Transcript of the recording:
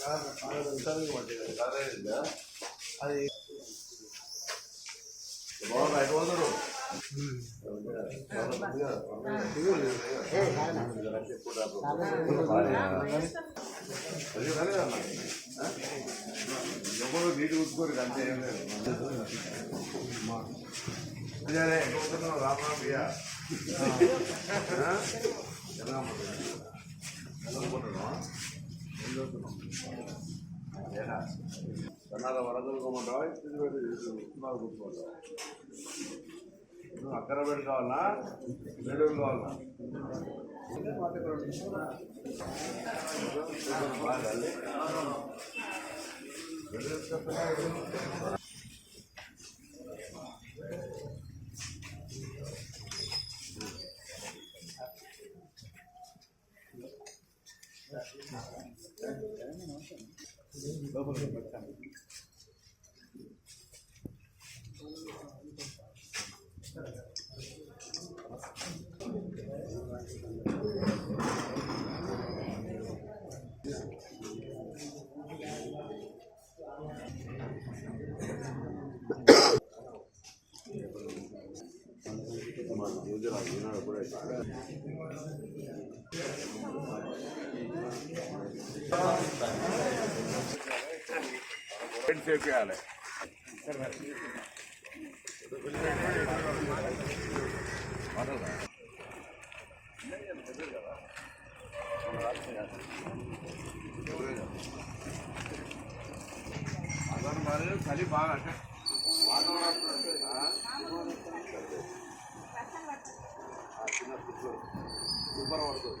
ఉన్నది అది ఎవరు నీటి కూర్చుకోరు అంతే ఏం లేదు అదే రామ్ రామ్ ఇయ్యా ఎలా కన్నాల వరదలు కొమ్మంటావా ఇది పెట్టి తీసుకున్నావు కూర్చుకుంటావా నువ్వు అక్కర పెట్టి కావాలా బెడూరు కావాలా Gracias. పెట్టి సేవ్ చేయాలి అతను మరి చలి బాగా అంటే చిన్న సూపర్ సూపర్ పడుతుంది